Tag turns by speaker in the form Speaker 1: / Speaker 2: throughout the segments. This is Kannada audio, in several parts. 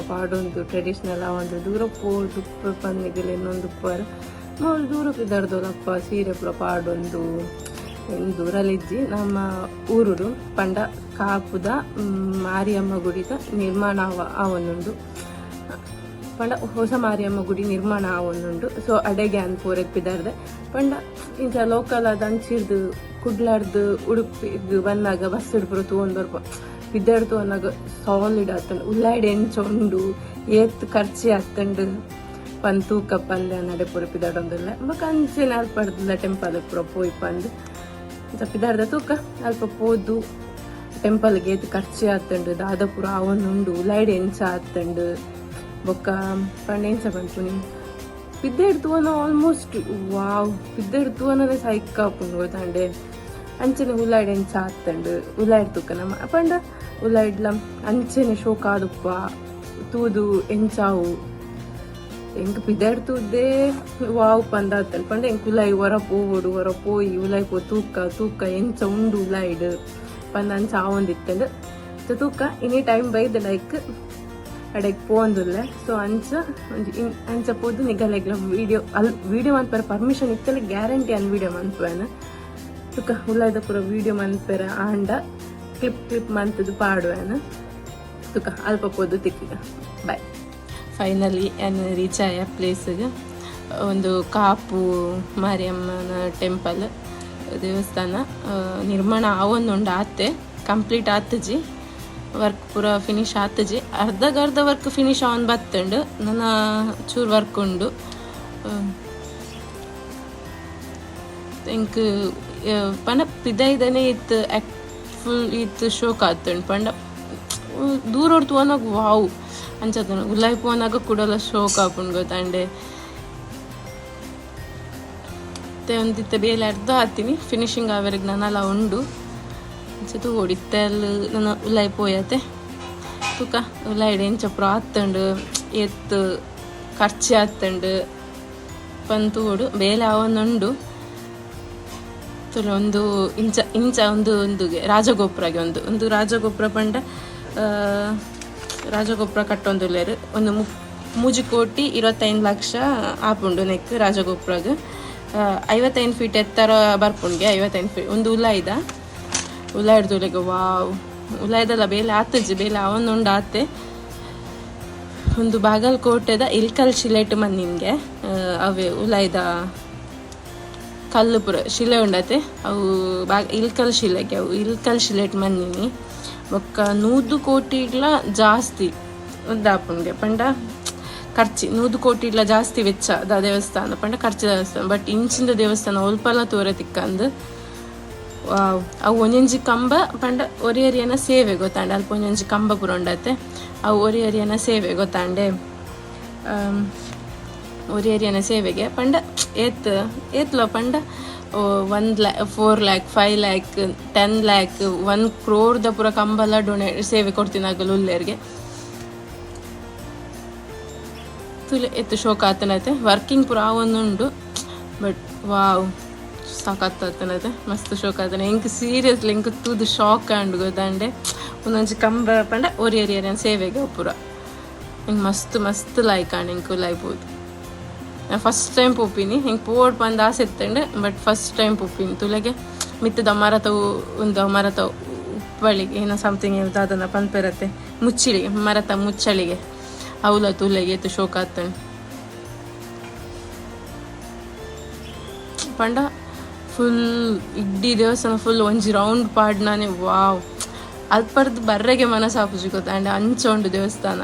Speaker 1: ಪಾಡೊಂದು ಟ್ರೆಡಿಷ್ನಲ್ ಒಂದು ದೂರ ಪೋದು ಪನ್ನಿಗೆಲ್ಲ ಇನ್ನೊಂದು ಉಪ್ಪರ್ ಮೂರು ದೂರ ಅಪ್ಪ ಸೀರೆ ಪ್ರ ಪಾಡೊಂದು ದೂರಲಿಜ್ಜಿ ನಮ್ಮ ಊರುಡು ಪಂಡ ಕಾಪುದ ಮಾರಿಯಮ್ಮ ಗುಡಿದ ನಿರ್ಮಾಣ ಆವ ಆವೊಂದುಂಡು ಪಂಡ ಹೊಸ ಮಾರಿಯಮ್ಮ ಗುಡಿ ನಿರ್ಮಾಣ ಆವೊಂದುಂಡು ಸೊ ಅಡೆಗೆ ಅನ್ ಪೂರಕ್ ಪಂಡ ಇಂಚ ಲೋಕಲ್ ಅದ ಅಂಚಿರ್ದು, ಕುಡ್ಲಾರ್ದು ಉಡುಪಿಗ್ ಬಂದಾಗ ಬಸ್ ಹಿಡ್ಬರು ತಗೊಂಡ್ ಬರ್ಪ ಬಿದ್ದಾಡ್ ತಗೊಂಡಾಗ ಸಾಲಿಡ್ ಆತಂಡು ಉಳ್ಳಾಡಿ ಎಂಚ ಉಂಡು ಏತ್ ಖರ್ಚಿ ಆತಂಡು ಪನ್ ತೂಕ ಪಂದೆ ನಡೆ ಪೂರ ಪಿದಾಡೊಂದಿಲ್ಲ ಬಕ್ ಅಂಚಿನ ಅಲ್ಪ ಪಡ್ದಿಲ್ಲ ಟೆಂಪಲ್ ಪೂರ ಪೋಯ್ ಪಂದ್. ಪಿದಾಡ್ದ ತೂಕ, ಅಲ್ಪ ಪೋದು ಟೆಂಪಲ್ಗೆ ಏತ್ ಖರ್ಚಿ ಆತಂಡು, ದಾದ ಪೂರ ಅವನುಂಡು ಉಳ್ಳಾಡಿ ಎಂಚ ಆತಂಡು, ಬೊಕ್ಕ ಪಂಡ ಎಂಚ ಪನ್ಪುನಿ ಪಿದ್ದೆಡ್ ಅನ್ನೋ ಆಲ್ಮೋಸ್ಟ್ ವಾವ್ ಪಿದ್ದೆಡ್ ಅನ್ನೋದೇ ಸೈಕ್ ಆಪುಂಡು ಗೊತ್ತಂಡೆ. ಅಂಚನೆ ಉಳ್ಳಾಡಿ ಎಂಚ ಆತಂಡು ಉಳ್ಳಾಡಿ ತೂಕ ನಮ್ಮ ಪಂಡ ಉಳ್ಳಾಡ್ಲ ಅಂಚನೆ ಶೋಕ ಆದುಪ್ಪ ತೂದು ಎಂಚಾವು ಎಂಕ್ ಪಿದಾಡ್ತುದ್ದೇ ವಾವ್ ಪಂದ ಆತನ್ ಪಂಡ ಎಂಕ್ ಉಲಾಯಿ ಹೊರ ಪೋವಡು ಹೊರ ಪೋಯಿ ಉಲಾಯಿ ಪೋ, ತೂಕ ತೂಕ ಎಂಚ ಉಂಡು ಉಲಾಯ್ಡ್ ಪಂದ ಅಂಚ ಆವೊಂದಿತ್ತಂಡ್ ತೂಕ, ಇನಿ ಟೈಮ್ ಬೈದ್ ಲೈಕ್ ಅಡೆಗ್ ಪೋಂದುಲ್ಲ ಸೊ ಅಂಚ ಇನ್- ಅಂಚ ಪೋದು ನಿಗಲೆಗ್ಲ ವಿಡಿಯೋ ಅಲ್, ವಿಡಿಯೋ ಮನ್ಪರ ಪರ್ಮಿಷನ್ ಇತ್ತಲ್ಲ ಗ್ಯಾರಂಟಿ ಅನ್ ವಿಡಿಯೋ ಮನ್ಪೇನ ತುಕ ഉള്ളത് ಪೂರ ವಿಡಿಯೋ ಮನ್ಪೆರ ಆಂಡ ಕ್ಲಿಪ್ ಕ್ಲಿಪ್ ಮಂತದು ಪಾಡುವೇನ. ತುಕ, ಅಲ್ಪ ಪೋದು തിക്കുക ബൈ ಫೈನಲಿ ಏನು ರೀಚ್ ಆಯ ಪ್ಲೇಸಿಗೆ ಒಂದು ಕಾಪು ಮಾರಿಯಮ್ಮನ ಟೆಂಪಲ್ ದೇವಸ್ಥಾನ ನಿರ್ಮಾಣ ಆವೊಂದುಂಡು ಆತೆ ಕಂಪ್ಲೀಟ್ ಆತಜಿ ವರ್ಕ್ ಪೂರ ಫಿನಿಶ್ ಆತಜಿ ಅರ್ಧಗರ್ಧ ವರ್ಕ್ ಫಿನಿಶ್ ಆನ್ ಬತ್ತುಂಡು. ನನ್ನ ಚೂರು ವರ್ಕ್ ಉಂಡು. ಎಂಕ್ ಪಂಡ ಪಿದೈದನೆ ಇತ್ತು ಫುಲ್ ಇತ್ತು ಶೋಕ್ ಆತುಂಡು ಪಂಡ ದೂರೋಡ್ ತೂವನಾಗ ವಾವ್ ಅಂಚದನ ಉಲಾಯ್ ಪೋನಾಗ ಕೂಡಲ ಶೋಕ್ ಆಪುಂಡು ಗೊತ್ತಂಡೆ ಮತ್ತೆ ಒಂದಿತ್ತ ಬೇಲೆ ಅರ್ಧ ಹಾಕ್ತೀನಿ. ಫಿನಿಶಿಂಗ್ ಆವರೆಗೆ ನಾನೆಲ್ಲ ಉಂಡು. ಅಂಚದು ಹೊಡಿತೆಲ್ ನನ್ನ ಉಲಾಯ್ ಪೋಯತೆ ತುಕ ಉಲಾಯ್ಡ್ ಎಂಚ ಪ್ರಾತ್ತಂಡು ಎತ್ತು, ಖರ್ಚು ಆತ್ತಂಡು ಪಂತು ಓಡು. ಬೇಲೆ ಅವನುಂಡು ತುಲ ಒಂದು ಇಂಚ ಇಂಚ ಒಂದು ಒಂದು ರಾಜಗೋಪುರಗೆ ಒಂದು ಒಂದು ರಾಜಗೋಪುರ ಪಂಡ ರಾಜಗೋಪುರ ಕಟ್ಟೊಂದುಲ್ಲೇರು ಒಂದು ಮು ಮೂಜಿ ಕೋಟಿ ಇರುವತ್ತೈದು ಲಕ್ಷ ಆಪುಂಡು ನೆಕ್ ರಾಜಗೋಪುರಗೆ. ಐವತ್ತೈದು ಫೀಟ್ ಎತ್ತರ ಬರ್ಪುಂಡ್ಗೆ ಐವತ್ತೈದು ಫೀಟ್ ಒಂದು ಉಲಾಯ್ದ ಉಲಾಯ್ಡ್ದುಲೆಗೆ ವಾವ್. ಇದಲ್ಲ ಬೇಲೆ ಆತಜ್ಜಿ, ಬೇಲೆ ಅವನೊಂದು ಆತೆ. ಒಂದು ಬಾಗಲಕೋಟೆದ ಇಲ್ಕಲ್ ಶಿಲೆಟ್ ಮಣ್ಣಿನ್ಗೆ ಅವೇ ಉಲಾಯ್ದ ಕಲ್ಲು ಪುರ ಶಿಲೆ ಉಂಡತೆ. ಅವು ಬಾಗ ಇಲ್ಕಲ್ ಶಿಲೆಗೆ, ಅವು ಇಲ್ಕಲ್ ಶಿಲೆಟ್ ಮನ್ನಿನಿ. ಬೊಕ್ಕ ನೂದು ಕೋಟಿಗ್ಲ ಜಾಸ್ತಿ ದಾಪುಂಗೆ ಪಂಡ ಖರ್ಚಿ, ನೂದು ಕೋಟಿ ಇಲ್ಲ ಜಾಸ್ತಿ ವೆಚ್ಚ ದ ದೇವಸ್ಥಾನ. ಪಂಡ ಖರ್ಚು ದೇವಸ್ಥಾನ. ಬಟ್ ಇಂಚಿಂದ ದೇವಸ್ಥಾನ ಒಲ್ಪಲ ತೋರೆ ತಿಕ್ಕಂದು ಅವು ಒಂಜಿ ಕಂಬ, ಪಂಡ ಒರಿ ಅರಿಯನ ಸೇವೆ ಗೊತ್ತಾಂಡೆ. ಅಲ್ಪ ಒಂಜಿ ಕಂಬ ಪುರ ಉಂಡತೆ. ಅವು ಒರಿ ಅರಿಯನ ಸೇವೆ ಗೊತ್ತಾಂಡೆ. ಆಮ್, ಒರಿ ಅರಿಯನ ಸೇವೆಗೆ ಪಂಡ ಏತ್ ಏತ್ಲ ಪಂಡ one lakh four lakh five lakh ten lakh one ಕ್ರೋರ್ದ ಪೂರ ಕಂಬಲ ಡೊನೇ ಸೇವೆ ಕೊಡ್ತೀನಿ ಆಗಲು ಉಲ್ಲೇರಿಗೆ ತುಲೆ ಎತ್ತು ಶೋಕ ಆತನತೆ ವರ್ಕಿಂಗ್ ಪೂರ ಆವೊಂದುಂಡು ಬಟ್ ವಾವ್ ಸಾಕಾಗ್ತನೈತೆ ಮಸ್ತ್ ಶೋಕ ಆತನ ಎಂಕ್ ಸೀರಿಯಸ್ ಎಂಕ್ ತೂದು ಶಾಕ್ ಆಂಡ್ ಗೊತ್ತಂಡೆ ಒಂದೊಂದು ಕಂಬ ಪಂಡ ಒರಿ ಏರಿಯಾನ ಸೇವೆಗೆ ಪೂರ ಹಿಂಗೆ ಮಸ್ತ್ ಮಸ್ತ್ ಲೈಕ್ ಆಂಡ್ ಎಂಕು ಲೈಬೋದು ಫಸ್ಟ್ ಟೈಮ್ ಪೂಪಿನಿ. ಹಿಂಗೆ ಪೋಡ್ ಬಂದು ಆಸೆ ಇತ್ತಂಡೆ ಬಟ್ ಫಸ್ಟ್ ಟೈಮ್ ಪೂಪಿನಿ. ತುಲೆಗೆ ಮಿತ್ತದ ಮರತವು ಒಂದು ಮರತ ಉಪ್ಪಳಿಗೆ, ಏನೋ ಸಮಥಿಂಗ್ ಅದನ್ನ ಪನ್ಪೆರತ್ತೆ ಮುಚ್ಚಿಳಿಗೆ ಮರತ ಮುಚ್ಚಳಿಗೆ. ಅವಲ ತುಲೆಗೆ ಎತ್ತು ಶೋಕ ಆತಂಡು. ಪಂಡ ಫುಲ್ ಇಡ್ಡಿ ದೇವಸ್ಥಾನ ಫುಲ್ ಒಂಜಿ ರೌಂಡ್ ಪಾಡ್ನಾನೆ, ವಾವ್. ಅಲ್ಪರ್ದು ಬರ್ರೆಗೆ ಮನಸ್ಸು ಆಪುಜಿ ಗೊತ್ತಾಂಡೆ ಅಂಚ ಉಂಡು ದೇವಸ್ಥಾನ.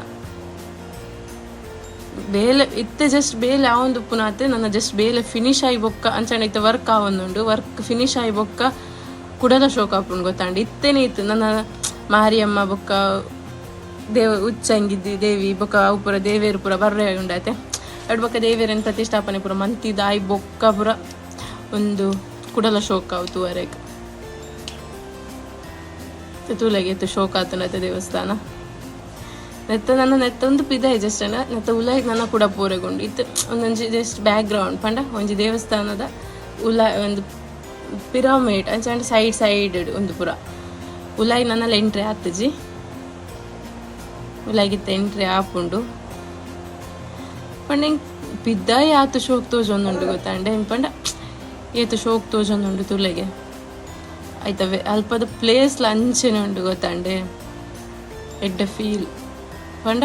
Speaker 1: ಬೇಲೆ, ಇತ್ತೆ ಜಸ್ಟ್ ಬೇಲೆ ಆವೊಂದು ಪುನಾತೆ, ನನ್ನ ಜಸ್ಟ್ ಬೇಲೆ ಫಿನಿಶ್ ಆಗಿ ಬೊಕ್ಕ ಅಂಚನೆ ಇತ್ತೆ ವರ್ಕ್ ಆವೊಂದುಂಡು ವರ್ಕ್ ಫಿನಿಶ್ ಆಗಿ ಬೊಕ್ಕ ಕುಡಲ ಶೋಕ ಆಪುಂಡು ಗೊತ್ತಾಂಡು. ಇತ್ತೇನೆ ಇತ್ತು. ನನ್ನ ಮಾರಿಯಮ್ಮ ಬೊಕ್ಕ ದೇವ ಉಚ್ಚಂಗಿದ್ದಿ ದೇವಿ ಬೊಕ್ಕ ಅವು ಪುರ, ದೇವೇರು ಪುರ ಬರ್ರೆ ಉಂಡಾತೆ. ಎರಡು ಬೊಕ್ಕ ದೇವೇರನ್ ಪ್ರತಿಷ್ಠಾಪನೆ ಪುರ ಮಂತಿದ ಆಯ್ ಬೊಕ್ಕ ಪುರ ಒಂದು ಕುಡಲ ಶೋಕ ಆವತ್ತು ವರೆಗೆ. ತೂಲೆಗೆ ಇತ್ತು ಶೋಕ ಆತನ ದೇವಸ್ಥಾನ. ನೆತ್ತ ನನ್ನ ನೆತ್ತ ಒಂದು ಪಿದಾಯ್ ಜಸ್ಟ್ ಅನ್ನ ನೆತ್ತ ಉಲಾಯಿಗೆ ನನ್ನ ಕೂಡ ಪೂರೆಗೊಂಡು. ಇತ್ತು. ಒಂದೊಂದು ಜಸ್ಟ್ ಬ್ಯಾಕ್ ಗ್ರೌಂಡ್ ಪಂಡ, ಒಂಜಿ ದೇವಸ್ಥಾನದ ಉಲಾ ಒಂದು ಪಿರಾಮಿಡ್ ಅಂಚಂಡ ಸೈಡ್ ಸೈಡ್ ಒಂದು ಪುರ. ಉಲಾಯಿ ನನ್ನ ಎಂಟ್ರಿ ಆತಜಿ ಉಲಾಗಿತ್ತ ಎಂಟ್ರಿ ಆಪುಂಡು. ಪಂಡ ಹೆಂಗ್ ಪಿದ್ದಾಯಿ ಆತು ಶೋಕ್ ತೋಜೊಂದುಂಡು ಗೊತ್ತಾಂಡೆ ಹೆಂಗ್ ಪಂಡ ಏತು ಶೋಕ್ ತೋಜೊಂದುಂಡು ತುಲೆಗೆ? ಆಯ್ತವೆ. ಅಲ್ಪದ ಪ್ಲೇಸ್ ಲಂಚ್ ಉಂಡು ಗೊತ್ತಾಂಡೆ ಎಡ್ಡ ಫೀಲ್ ಪಂಡ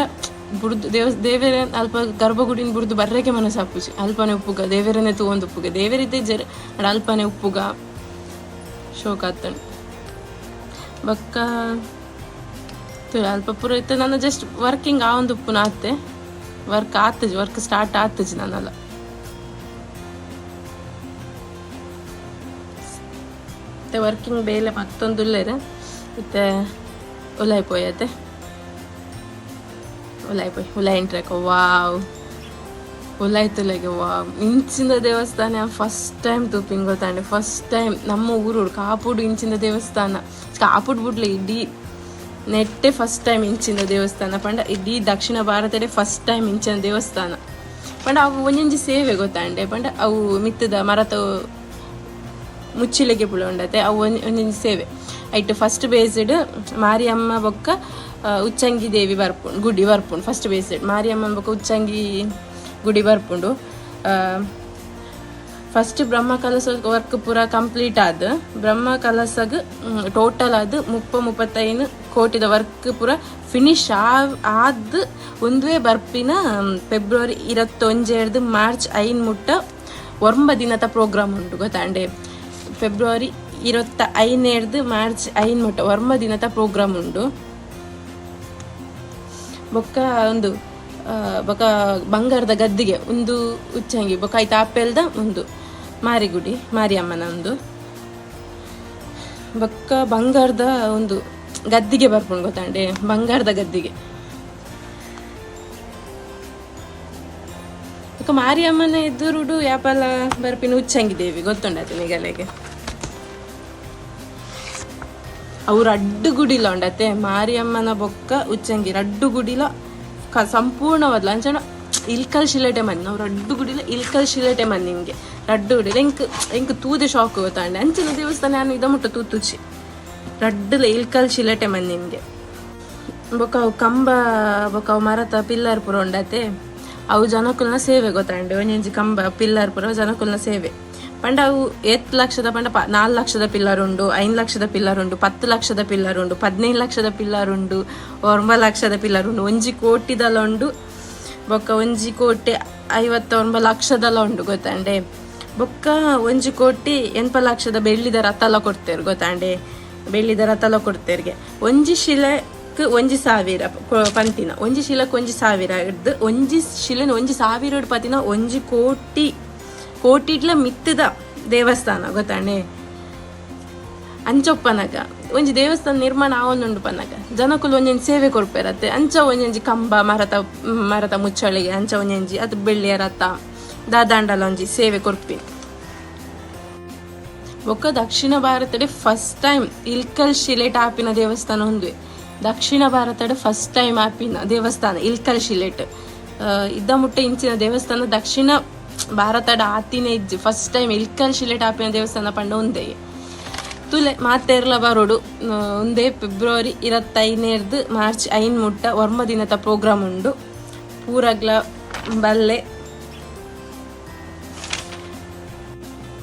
Speaker 1: ಬುಡ್ದು ದೇವ, ದೇವೇರ ಅಲ್ಪ ಗರ್ಭಗುಡಿನ ಬುಡ್ದು ಬರ್ರೆಗೆ ಮನಸ್ಸು ಹಾಪುಜಿ ಅಲ್ಪನೆ ಉಪ್ಪುಗ ದೇವೇರನೆ ತಗೊಂಡು ಉಪ್ಪುಗ. ದೇವೇರಿದ್ದೆ ಜರ ಅಲ್ಪನೆ ಉಪ್ಪುಗ ಶೋಕ ಆತಣ ಬಕ್ಕ ಅಲ್ಪ ಪುರ ಇತ್ತ ನನ್ನ ಜಸ್ಟ್ ವರ್ಕಿಂಗ್ ಆ ಒಂದು ಉಪ್ಪುನ ಆತೆ ವರ್ಕ್ ಆತಜಿ ವರ್ಕ್ ಸ್ಟಾರ್ಟ್ ಆತಜಿ ನನ್ನಲ್ಲ. ವರ್ಕಿಂಗ್ ಬೇಲೆ ಮತ್ತೊಂದು ಉಲ್ಲೇರೆ ಮತ್ತೆ ಉಲಾಯ್ ಪೋಯತೆ ಉಲಾಯ್ ಉಲಾಯ್ ವಾವ್. ಉಲಾಯ್ ತುಲೆಗೆ ವಾವ್. ಇಂಚಿನ ದೇವಸ್ಥಾನ ಫಸ್ಟ್ ಟೈಮ್ ತೂಪಿಂಗ್ ಗೊತ್ತಾಂಡೆ ಫಸ್ಟ್ ಟೈಮ್ ನಮ್ಮ ಊರು ಕಾಪುಡು ಇಂಚಿನ ದೇವಸ್ಥಾನ. ಕಾಪುಡು ಬಿಡ್ಲಿ ಇಡೀ ನೆಟ್ಟೆ ಫಸ್ಟ್ ಟೈಮ್ ಇಂಚಿನ ದೇವಸ್ಥಾನ. ಪಂಡ ಇಡೀ ದಕ್ಷಿಣ ಭಾರತಡೆ ಫಸ್ಟ್ ಟೈಮ್ ಇಂಚಿನ ದೇವಸ್ಥಾನ. ಪಂಡ ಅವು ಒಂಜೊಂಜಿ ಸೇವೆ ಗೊತ್ತಾಂಡೆ ಪಂಡ ಅವು ಮಿತ್ತದ ಮರತ ಮುಚ್ಚಿಲೆಗೆ ಪುಳೊಂಡತೆ ಅವು ಒಂಜ್ ಸೇವೆ. ಐಟ್ ಫಸ್ಟ್ ಬೇಸ್ಡ್ ಮಾರಿಯಮ್ಮ ಬೊಕ್ಕ ಉಚ್ಚಂಗಿ ದೇವಿ ಬರ್ಪುಂಡು, ಗುಡಿ ಬರ್ಪುಂಡು ಫಸ್ಟ್ ಬೇಸ್ಡ್ ಮಾರಿಯಮ್ಮ ಬೊಕ್ಕ ಉಚ್ಚಂಗಿ ಗುಡಿ ಬರ್ಪುಂಡು. ಫಸ್ಟ್ ಬ್ರಹ್ಮ ಕಲಸ ವರ್ಕ್ ಪೂರ ಕಂಪ್ಲೀಟ್ ಆದ. ಬ್ರಹ್ಮ ಕಲಸಗ್ ಟೋಟಲ್ ಆದ್ ಮುಪ್ಪ ಮುಪ್ಪತ್ತೈದು ಕೋಟಿದ ವರ್ಕ್ ಪೂರ ಫಿನಿಶ್ ಆದ್ ಒಂದುವೇ ಬರ್ಪಿನ ಫೆಬ್ರವರಿ ಇರತ್ತೊಂಜೇರ್ದು ಮಾರ್ಚ್ ಐನ್ ಮುಟ್ಟ ಒಂಬ ದಿನದ ಪ್ರೋಗ್ರಾಮ್ ಉಂಟು ಗೊತ್ತಾಂಡೆ. ಫೆಬ್ರವರಿ ಇರತ್ತ ಐನೇರ್ದು ಮಾರ್ಚ್ ಐನ್ ಮುಟ್ಟ ಒಂಬ ದಿನದ ಪ್ರೋಗ್ರಾಮ್ ಉಂಡು ಬೊಕ್ಕ ಒಂದು ಬೊಕ ಬಂಗಾರದ ಗದ್ದಿಗೆ ಒಂದು ಉಚ್ಚಂಗಿ ಬೊಕ ಐತ ಆಪೆಲ್ದ ಒಂದು ಮಾರಿಗುಡಿ, ಮಾರಿಯಮ್ಮನ ಒಂದು. ಬೊಕ್ಕ ಬಂಗಾರದ ಒಂದು ಗದ್ದಿಗೆ ಬರ್ಪುಂಡು ಗೊತ್ತಾಂಡೆ, ಬಂಗಾರದ ಗದ್ದಿಗೆ. ಬೊಕ ಮಾರಿಯಮ್ಮನ ಎದುರುಡು ಯಾಪಲ ಬರ್ಪಿನ ಉಚ್ಚಂಗಿ ದೇವಿ ಗೊತ್ತುಂಡತೆ ನಿಗಲೆಗೆ ಅವ್ರು ಅಡ್ಡು ಗುಡಿಲ ಉಂಡತ್ತೆ. ಮಾರಿಯಮ್ಮನ ಬೊಕ್ಕ ಉಚ್ಚಂಗಿ ರಡ್ಡು ಗುಡಿಲ ಕ ಸಂಪೂರ್ಣವಾದ್ಲ ಅಂಚನ ಇಲ್ಕಲ್ ಶಿಲೆಟೆ ಮನ್ನಿ ಅವ್ರ ಅಡ್ಡು ಗುಡಿಲ ಇಲ್ಕಲ್ ಶಿಲೆಟೆ ಮನ್ನಿ ನಿಮ್ಗೆ. ರಡ್ಡು ಗುಡಿಲ ಎಂಕ್ ಎಂಕ್ ತೂದೆ ಶಾಕ್ ಗೊತ್ತಾಂಡೆ ಅಂಚಿನ ದೇವಸ್ಥಾನ ನಾನು ಇದ ಮುಟ್ಟ ತೂತುಚಿ ರಡ್ಡುಲ ಇಲ್ಕಲ್ ಶಿಲೆಟೆ ಮನ್ನಿ ನಿಮ್ಗೆ. ಬೊಕ್ಕ ಅವು ಕಂಬ, ಬೊಕ್ಕ ಅವು ಮರತ ಪಿಲ್ಲರ್ ಪುರ ಉಂಡತೆ ಅವು ಜನಕುಲ್ನ ಸೇವೆ ಗೊತ್ತಾಂಡೆ ಒಂಜಿ ಕಂಬ ಪಿಲ್ಲರ್ ಪುರ ಜನಕುಲ್ನ ಸೇವೆ. ಪಂಡ ಅವು ಎತ್ ಲಕ್ಷದ ಪಂಡ ನಾಲ್ ಲಕ್ಷದ ಪಿಲ್ಲರ್ ಉಂಡು ಐನ್ ಲಕ್ಷದ ಪಿಲ್ಲರ್ ಉಂಡು ಪತ್ತು ಲಕ್ಷದ ಪಿಲ್ಲರ್ ಉಂಡು ಪದಿನೈದು ಲಕ್ಷದ ಪಿಲ್ಲರ್ ಉಂಡು ಒಂಬ ಲಕ್ಷದ ಪಿಲ್ಲರ್ ಉಂಡು ಒಂಜಿ ಕೋಟಿದಲ ಉಂಡು ಬೊಕ್ಕ ಒಂಜಿ ಕೋಟಿ ಐವತ್ತೊಂಬ ಲಕ್ಷದಲ ಉಂಡು ಗೊತ್ತಾಂಡೆ ಬೊಕ್ಕ ಒಂಜಿ ಕೋಟಿ ಎನ್ಪ ಲಕ್ಷದ ಬೆಳ್ಳಿದ ರಥಲ ಕೊಡ್ತೇರು ಗೊತ್ತಾಂಡೆ ಬೆಳ್ಳಿದ ರಥಲ ಕೊಡ್ತೇರ್ಗೆ ಒಂಜಿ ಶಿಲೆಕ್ ಒಂಜಿ ಸಾವಿರ ಪಂತಿನ ಒಂಜಿ ಶಿಲಕ್ಕೆ ಒಂಜಿ ಸಾವಿರ ಹಿಡ್ದು ಒಂಜಿ ಶಿಲೆನ ಒಂಜಿ ಸಾವಿರ ಹಿಡ್ ಪತಿನ ಒಂಜಿ ಕೋಟಿ ಕೋಟಿಡ್ಲ ಮಿತ್ತದ ದೇವಸ್ಥಾನ ಗೊತ್ತಾಣೆ ಅಂಚೊಪ್ಪನಗ. ಒಂಜಿ ದೇವಸ್ಥಾನ ನಿರ್ಮಾಣ ಆವೊಂದುಂಡು ಪನ್ನಗ ಜನಕುಲು ಒಂಜಿ ಸೇವೆ ಕೊಡ್ಪೇರತ್ತೆ. ಅಂಚ ಒಂಜೊಂಜಿ ಕಂಬ, ಮರತ ಮರತ ಮುಚ್ಚಳಿಗೆ, ಅಂಚ ಒಂಜೊಂಜಿ ಅದು ಬೆಳ್ಳಿಯ ರಥ, ದಾದಾಂಡಲ ಒಂಜಿ ಸೇವೆ ಕೊಡ್ಪಿ. ಬೊಕ್ಕ ದಕ್ಷಿಣ ಭಾರತಡೆ ಫಸ್ಟ್ ಟೈಮ್ ಇಲ್ಕಲ್ ಶಿಲೆಟ್ ಆಪಿನ ದೇವಸ್ಥಾನ ಒಂದು ದಕ್ಷಿಣ ಭಾರತಡೆ ಫಸ್ಟ್ ಟೈಮ್ ಆಪಿನ ದೇವಸ್ಥಾನ ಇಲ್ಕಲ್ ಶಿಲೆಟ್. ಇದ್ದ ಮುಟ್ಟ ಇಂಚಿನ ದೇವಸ್ಥಾನ ದಕ್ಷಿಣ ಭಾರತಡ ಆತಿನ ಇಜ್ಜಿ ಫಸ್ಟ್ ಟೈಮ್ ಇಲ್ಕಲ್ ಶಿಲೆ ಟಾಪಿನ ದೇವಸ್ಥಾನ ಪಂಡ ಒಂದೇ. ತುಲೆ ಮಾತೆರ್ಲ ಬರೋಡು ಒಂದೇ ಫೆಬ್ರವರಿ ಇರತ್ತೈನೇರ್ದು ಮಾರ್ಚ್ ಐನ್ ಮುಟ್ಟ ವರ್ಮ ದಿನದ ಪ್ರೋಗ್ರಾಮ್ ಉಂಡು. ಪೂರಗ್ಲ ಬಲ್ಲೆ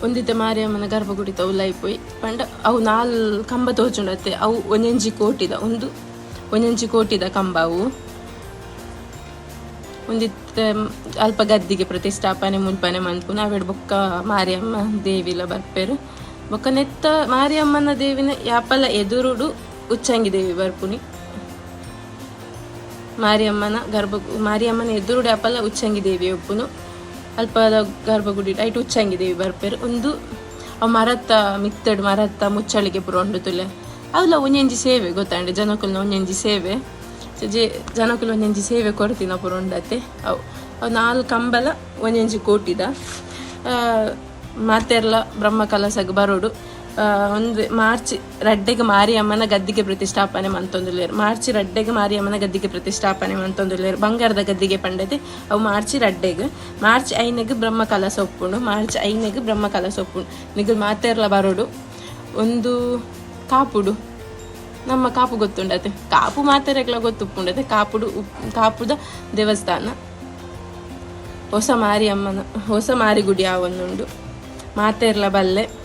Speaker 1: ಒಂದಿತ್ತೆ ಮಾರಿಯಮ್ಮನ ಗರ್ಭಗುಡಿ ಉಲ್ಲೈ ಪೋಯಿ ಪಂಡ ಅವು ನಾಲ್ ಕಂಬ ತೋಚುಂಡತ್ತೆ ಅವು ಒಂಜಂಜಿ ಕೋಟಿದ, ಒಂದು ಒಂಜಂಜಿ ಕೋಟಿದ ಕಂಬ ಅವು. ಒಂದಿತ್ತೆ ಅಲ್ಪ ಗದ್ದಿಗೆ ಪ್ರತಿಷ್ಠಾಪನೆ ಮುಂಪನೆ ಮನ್ಪುನ ಅವೆಡ್ ಬೊಕ್ಕ ಮಾರಿಯಮ್ಮ ದೇವಿಲ ಬರ್ಪೇರು. ಬೊಕ್ಕ ನೆತ್ತ ಮಾರಿಯಮ್ಮನ ದೇವಿನ ಯಾಪಲ ಎದುರುಡು ಉಚ್ಚಂಗಿ ದೇವಿ ಬರ್ಪುನಿ. ಮಾರಿಯಮ್ಮನ ಗರ್ಭ, ಮಾರಿಯಮ್ಮನ ಎದುರುಡು ಯಾಪಲ ಉಚ್ಚಂಗಿ ದೇವಿ ಒಪ್ಪುನು. ಅಲ್ಪದ ಗರ್ಭಗುಡಿ ಐಟ್ ಉಚ್ಚಂಗಿ ದೇವಿ ಬರ್ಪೇರು. ಒಂದು ಮರತ್ತ ಮಿತ್ತಡ್ ಮರತ್ತ ಮುಚ್ಚಳಿಗೆ ಪುರ ಉಂಡು ತುಲೆ. ಅವಲ್ಲ ಒಂಜಂಜಿ ಸೇವೆ ಗೊತ್ತಾಂಡೆ, ಜನಕುಲ್ನ ಒಂಜೆಂಜಿ ಸೇವೆ. ಜೆ ಜನಕುಲು ಒಂಜಿ ಸೇವೆ ಕೊಡ್ತಿನ ಪುರ ಉಂಡತೆ ಅವು ಅವು ನಾಲ್ಕು ಕಂಬಲ ಒಂಜಿ ಕೋಟಿದ. ಮಾತೆರ್ಲ ಬ್ರಹ್ಮ ಕಲಸಗ್ ಬರೋಡು ಒಂದು ಮಾರ್ಚ್ ರಡ್ಡೆಗೆ ಮಾರಿಯಮ್ಮನ ಗದ್ದಿಗೆ ಪ್ರತಿಷ್ಠಾಪನೆ ಮಂತೊಂದುಲೇರು ಮಾರ್ಚ್ ರಡ್ಡೆಗೆ ಮಾರಿಯಮ್ಮನ ಗದ್ದಿಗೆ ಪ್ರತಿಷ್ಠಾಪನೆ ಮಂತೊಂದುಲೇರು ಬಂಗಾರದ ಗದ್ದಿಗೆ ಪಂಡತೆ. ಅವು ಮಾರ್ಚ್ ರಡ್ಡೆಗೆ. ಮಾರ್ಚ್ ಐನಗೆ ಬ್ರಹ್ಮ ಕಲಸ ಮಾರ್ಚ್ ಐನಗೆ ಬ್ರಹ್ಮ ಕಲಸ ಒಪ್ಪುಂಡು. ನಿಗಲ್ ಮಾತೆರ್ಲ ಬರೋಡು. ಒಂದು ಕಾಪುಡು. ನಮ್ಮ ಕಾಪು ಗೊತ್ತುಂಡತೆ? ಕಾಪು ಮಾತೆರೆಗ್ಲ ಗೊತ್ತುಪ್ಪುಂಡತೆ ಕಾಪುಡು ಕಾಪುದ ದೇವಸ್ಥಾನ. ಹೊಸ ಮಾರಿ ಅಮ್ಮನ ಹೊಸ ಮಾರಿಗುಡಿ ಒಂದುಂಡು. ಮಾತೆರ್ಲ ಬಲ್ಲೆ.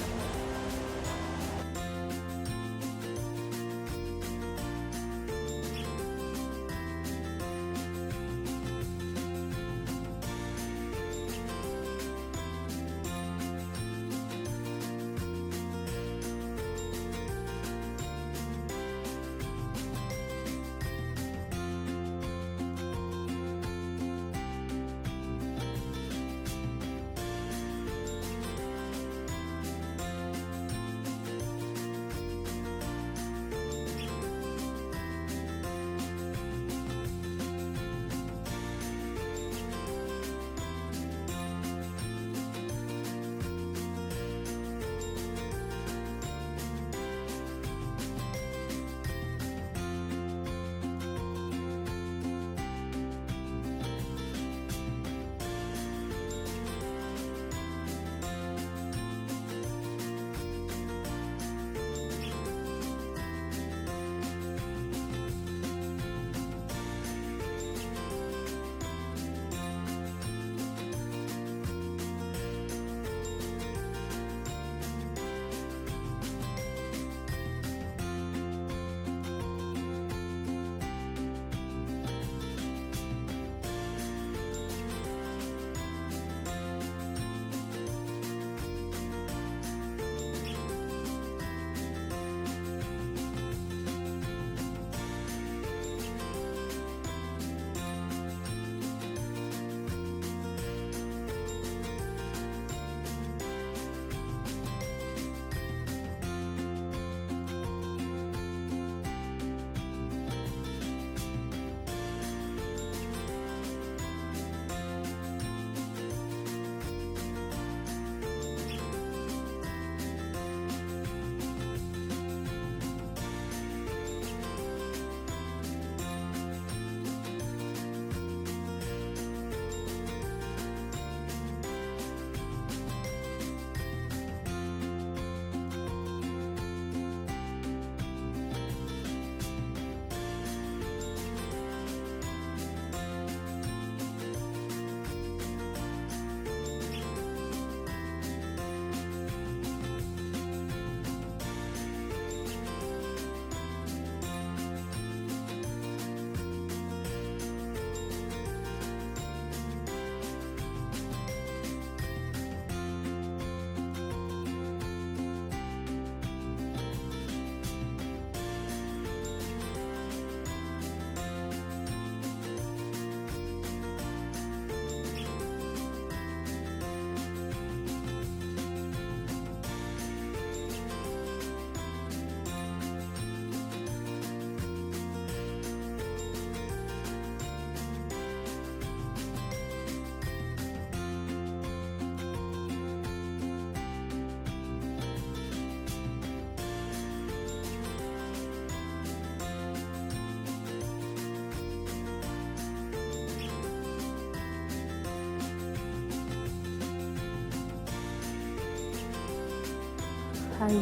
Speaker 1: ಹಾಯ್.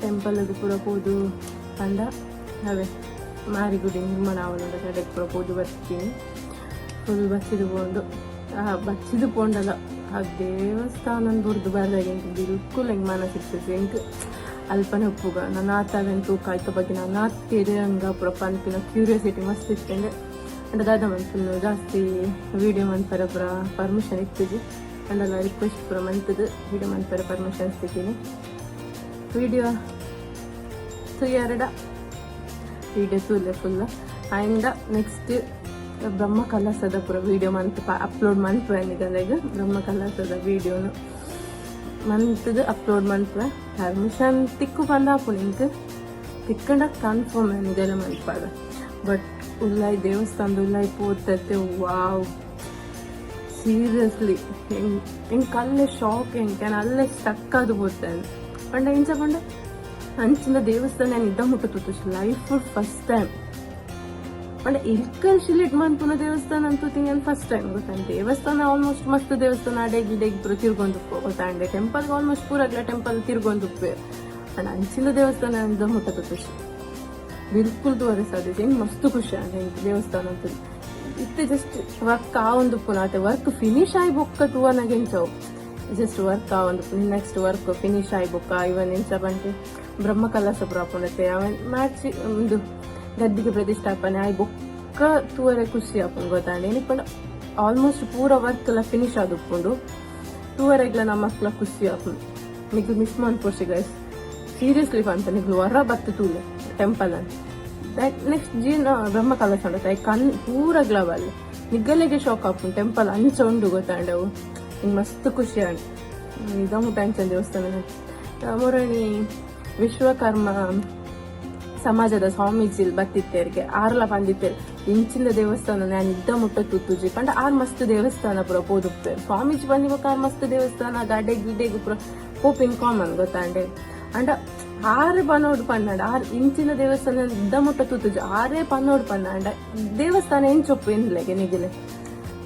Speaker 1: ಟೆಂಪಲ್ಗೆ ಪೂರ ಹೋದು ಪಂಡ ಅವೇ ಮಾರಿಗುಡಿ ನಿರ್ಮಾಣ ಆವನದ ಕಡೆಗೆ ಪೂರ ಪೋದು ಬರ್ತೀನಿ ಫುಲ್ ಬಚ್ಚಿದು ಪೋಂಡು ಬಚ್ಚಿದು ಪೋಂಡಲ್ಲ ಆ ದೇವಸ್ಥಾನ ಬುರ್ದು ಬರ್ದಾಗ ಬಿಲ್ಕುಲ್ ಹೆಂಗೆ ಮನಸ್ಸಿರ್ತದೆ ಹೆಂಗೆ ಅಲ್ಪನೆ ಉಪ್ಪುಗ. ನನ್ನ ಆತಾವೆನ್ ತೂಕ ಆಯ್ತು. ಬಗ್ಗೆ ನಾನು ಆತ್ತೀರಿ ಹಂಗ ಪೂರ ಪನ್ಪಿನ ಕ್ಯೂರಿಯಾಸಿಟಿ ಮಸ್ತ್ ಇರ್ತೇನೆ ಅಂಡ್ ದಾದ ಮನ್ಪುಲ್ ಜಾಸ್ತಿ ವೀಡಿಯೋ ಮನ್ಪರ ಪೂರ ಪರ್ಮಿಷನ್ ಇತ್ತಿದ್ದೆ ಅಂಡೆಲ್ಲ ರಿಕ್ವೆಸ್ಟ್ ಪೂರ ಮಂತದ್ದು ವಿಡಿಯೋ ಮನ್ಪರ ಪರ್ಮಿಷನ್ ಇಸ್ತಿದ್ದೀನಿ വീഡിയോ തുയ്യാറിട ವಿಡಿಯೋ തൂല്ല ഫുಲ್ಲ ಆ್ಯಂಡ್ ನೆಕ್ಸ್ಟ್ ಬ್ರಹ್ಮ ಕಲಾಸದ ಪೂರ ವೀಡಿಯೋ ಮಂತ್ ಅಪ್ಲೋಡ್ ಮಂತ್ವೆ ಅಂದಿದ್ದೆಗ ಬ್ರಹ್ಮ ಕಲಾಸದ ವೀಡಿಯೋನು ಮಂತ್ದು ಅಪ್ಲೋಡ್ ಮಂತ್ವೆ ಪರ್ಮಿಷನ್ ತಿಕ್ಕು ಬಂದಾಪು ನಿಂತು. ತಿಕ್ಕಂಡ ಕನ್ಫರ್ಮ್ ಅಂದಿದ್ದೆಲ್ಲ ಮಂತ್ಪಾಗ ಬಟ್ ಉಲ್ಲೈ ದೇವಸ್ಥಾನದ ಉಲ್ಲೈ ಪೋತತೆ ವಾವ್ ಸೀರಿಯಸ್ಲಿ ಹೆಂಗೆ ಹೆಂಗೆ ಅಲ್ಲೇ ಶಾಕ್ ಹೆಂಗೆ ನಾನು ಅಲ್ಲೇ ಸ್ಟಕ್ ಅದು ಹಂಚ್ಕೊಂಡೆ ಹಿಂಚಕೊಂಡೆ ಹಂಚಿನ ದೇವಸ್ಥಾನ ನಾನು ಇದ್ದ ಮುಟ್ಟುತ್ತ life first time but Ilkal ಶಿಲಿಟ್ ಮಂತುನ ದೇವಸ್ಥಾನ ಅಂತ ತಿಂಗೇನು ಫಸ್ಟ್ ಟೈಮ್ ಗೊತ್ತಾನೆ ದೇವಸ್ಥಾನ ಆಲ್ಮೋಸ್ಟ್ ಮಸ್ತ್ ದೇವಸ್ಥಾನ, ಅಡೇ ಗಿಡೆಗ್ ಇಬ್ಬರು ತಿರ್ಗೊಂಡು ಗೊತ್ತಾಂಡೆ ಟೆಂಪಲ್ ಆಲ್ಮೋಸ್ಟ್ ಪೂರಾಗ್ಲ ಟೆಂಪಲ್ ತಿರ್ಗೊಂಡು ಅಂಡ್ ಅಂಚಿನ ದೇವಸ್ಥಾನ ಅಂತ ಮುಟ್ಟ ಬಿಲ್ಕುಲ್ ತೋರೆ ಸಾಧ್ಯ, ಹೆಂಗ್ ಮಸ್ತ್ ಖುಷಿ ಆಗ ದೇವಸ್ಥಾನ ಅಂತ. ಇತ್ತೆ ಜಸ್ಟ್ ವರ್ಕ್ ಆ ಒಂದು ಪುನಃ ವರ್ಕ್ ಫಿನಿಶ್ ಆಗಿ ಬೊಕ್ಕ ತೂವನಾಗೆಂಚವು ಜಸ್ಟ್ ವರ್ಕ್ ಒಂದು ನೆಕ್ಸ್ಟ್ ವರ್ಕ್ ಫಿನಿಶ್ ಆಯ್ಬೊಕ್ಕ ಬೊಕ್ಕ ಇವನ್ ಎಂಚ ಬಂಟೆ ಬ್ರಹ್ಮ ಕಲಶ ಪ್ರಾಪುಣತೆ ಅವನ್ ಮ್ಯಾಚ್ ಒಂದು ಗದ್ದಿಗೆ ಪ್ರತಿಷ್ಠಾಪನೆ ಆಯ್ ಬೊಕ್ಕ ತೂವರೆ ಖುಷಿ ಆಪುಂಡು ಗೊತ್ತಾಂಡೆ ಏನಿಪಂಡ ಆಲ್ಮೋಸ್ಟ್ ಪೂರ ವರ್ಕ್ ಎಲ್ಲ ಫಿನಿಶ್ ಆದುಕೊಂಡು ತೂವರೆಗ್ಲ ನಮ್ಮ ಮಕ್ಕಳ ಖುಷಿ ಆಪುಂಡು ನಿಕ್ಲು ಮಿಸ್ ಮಾಡ್ಕೊಡ್ಸಿ ಗೈಸ್ ಸೀರಿಯಸ್ಲಿ ಅಂತ ನಿಕ್ಲು ವರ ಬತ್ತು ತೂಲೆ ಟೆಂಪಲ್ ಅಂತ ದಟ್ ನೆಕ್ಸ್ಟ್ ಜೀನ್ ಬ್ರಹ್ಮ ಕಲಶ ಉಂಡತ ಕಣ್ ಪೂರ ಗ್ಲವಲ್ಲಿ ನಿಗ್ಗಲೆಗೆ ಶಾಕ್ ಆಪುಂಡು ಟೆಂಪಲ್ ಅಂಚ ಉಂಡು ಗೊತ್ತಾಂಡವು ಮಸ್ತ್ ಖುಷಿ ಇದೊಂದು ಟೆನ್ಷನ್ ದೇವಸ್ಥಾನ ನಮ್ಮೂರಲ್ಲಿ ವಿಶ್ವಕರ್ಮ ಸಮಾಜದ ಸ್ವಾಮೀಜಿ ಬತ್ತಿತ್ತೇರಿಗೆ ಆರ್ಲ ಬಂದಿತ್ತೇರು. ಇಂಚಿನ ದೇವಸ್ಥಾನ ನಾನು ಇದ್ದ ಮುಟ್ಟ ತುತ್ತುಜಿ ಪಂಡ ಆರ್ ಮಸ್ತ್ ದೇವಸ್ಥಾನ ಪುರ ಪೋದುಪ್ಪೇರು ಸ್ವಾಮೀಜಿ ಬಂದಿವಾಗ ಆರ್ ಮಸ್ತ್ ದೇವಸ್ಥಾನ, ಗಡ್ಡೆ ಗಿಡ್ಡೆಗೆ ಪುರ ಪೋಪಿನ್ ಕಾಮನ್ ಗೊತ್ತಾಂಡೆ ಅಂಡ? ಆರು ಪನ್ನೋಡು ಪನ್ನಡ ಆರ್ ಇಂಚಿನ ದೇವಸ್ಥಾನ ಇದ್ದ ಮುಟ್ಟ ತುತ್ತುಜಿ ಆರೇ ಪನ್ನೋಡು ಪನ್ನಡ ದೇವಸ್ಥಾನ ಎಂಚೊಪ್ಪು ಏನಿಲ್ಲಗೆ ನಿಗಿಲೆ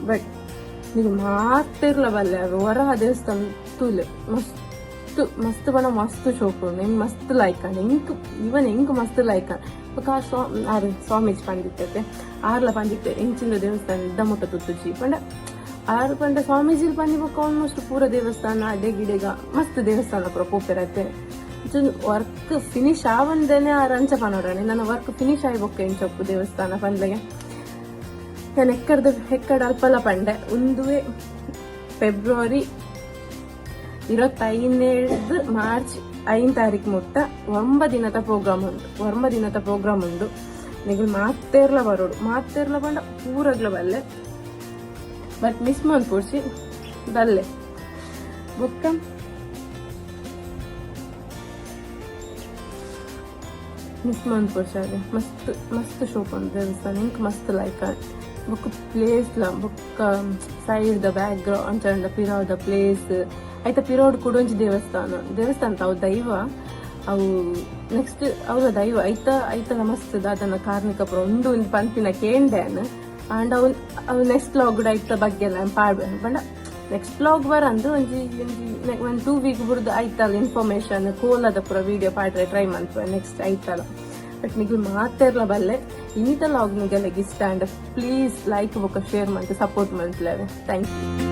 Speaker 1: ಬಟ್ ನೀವು ಮಾತಿರ್ಲ ಬಲ್ಲೆ ಹೊರ ದೇವಸ್ಥಾನ ತೂಲೆ. ಮಸ್ತ್ ಮಸ್ತ್ ಬಣ ಮಸ್ತ್ ಶೋಕು. ನಿಮ್ ಮಸ್ತ್ ಲೈಕ್. ಹೆಂಗ್ ಇವನ್ ಹೆಂಗ್ ಮಸ್ತ್ ಲೈಕ್? ಬೊಕ ಸ್ವಾಮಿ ಆರು ಸ್ವಾಮೀಜಿ ಪಂಡಿತ್ತತೆ ಆರ್ಲ ಪಂಡಿತ್ತೆ ಇಂಚಿನ ದೇವಸ್ಥಾನ ಇದ್ದ ಮುಟ್ಟ ತುತ್ತುಜಿ ಪಂಡ ಆರು ಪಂಡ ಸ್ವಾಮೀಜಿ ಪಂಡಿ ಬೊಕ ಆಲ್ಮೋಸ್ಟ್ ಪೂರ ದೇವಸ್ಥಾನ, ಅಡೆ ಗಿಡೆಗ. ಮಸ್ತ್ ದೇವಸ್ಥಾನ ಪೂರ ಪೋಪೆರತ್ತೆ. ವರ್ಕ್ ಫಿನಿಶ್ ಆವಂದೇನೆ ಆ ಅಂಚ ಪನೋಡನೆ ನನ್ನ ವರ್ಕ್ ಫಿನಿಶ್ ಆಗಿ ಬೊಕ್ಕ ಇಂಚಪ್ಪು ದೇವಸ್ಥಾನ ಪಂದ್ಲೆಗೆ. ನಾನು ಎಕ್ಕಡ್ದು ಎಕ್ಕಡ ಅಲ್ಪಲ ಪಂಡೆ. ಒಂದುವೆ ಫೆಬ್ರವರಿ ಇರತ್ತೈದೇಳ್ದು ಮಾರ್ಚ್ ಐದು ತಾರೀಕು ಮುಟ್ಟ ಒಂಬ ದಿನದ ಪ್ರೋಗ್ರಾಮ್ ಉಂಟು. ಒಂಬ ದಿನದ ಪ್ರೋಗ್ರಾಮ್ ಉಂಟು. ನಿಗಲ್ ಮಾತೇರ್ಲ ಬರೋಡು. ಮಾತೇರ್ಲ ಬಂದ ಪೂರಗ್ಲ ಬಲ್ಲೆ. ಬಟ್ ಮಿಸ್ ಪೂರ್ಸಿ ಬಲ್ಲೆ. ಬೊಕ್ಕ ಮಿಸ್ ಮನ್ಪೂರ್ಸಿ ಹಾಗೆ. ಮಸ್ತ್ ಮಸ್ತ್ ಶೋಪ್ ಅಂತ ಮಸ್ತ್ ಲೈಕ್ ಬೊಕ್ಕ ಪ್ಲೇಸ್ ಲ ಬೊಕ್ಕ ಸೈಡ್ ದ ಬ್ಯಾಕ್ ಗ್ರೌಂಡ್ ಅಂಚ ಪಿರಾವ್ ದ ಪ್ಲೇಸ್ ಐತ ಪಿರೋಡ್ ಕುಡೊಂಜಿ ದೇವಸ್ಥಾನ. ದೇವಸ್ಥಾನ ಅವು ದೈವ, ಅವು ನೆಕ್ಸ್ಟ್ ಅವರ ದೈವ ಐತ ಐತ ಮಸ್ತ್ ದಾದನ ಕಾರ್ಮಿಕ ಪುರ, ಒಂದು ಒಂದು ಪಂಪಿನ ಕೇಂಡೇನ್ ಅಂಡ್ ಅವು ಅವು ನೆಕ್ಸ್ಟ್ ಲಾಗ್ ಐತ ಬಗ್ಗೆ ಎಲ್ಲ ಪಾಡ್ಬೇನು ಬಂಡ ನೆಕ್ಸ್ಟ್ ಲಾಗ್ ಬರಂದು ಒಂಜಿ ಒಂಜಿ ಒಂದು ಟೂ ವೀಕ್ ಬುಡ್ದು ಐತಲ್ಲ ಇನ್ಫಾರ್ಮೇಶನ್ ಕೋಲದ ಪುರ ವಿಡಿಯೋ ಪಾಡ್ರೆ ಟ್ರೈ ಮಾಡ್ತೇವೆ ನೆಕ್ಸ್ಟ್ ಐತಲ್ಲ ಬಟ್ ನಿಮಗೆ ಮಾತಾಡ್ಲ ಬಲ್ಲೆ ಇನ್ನಿತ ಲಾಗ್ ನಿಗಲಿಗೆ ಇಷ್ಟ ಪ್ಲೀಸ್ ಲೈಕ್ ಬೊಕ್ಕ ಶೇರ್ ಮಂತ್ ಸಪೋರ್ಟ್ ಮಾಡ್ಲೇವೆ ಥ್ಯಾಂಕ್ ಯು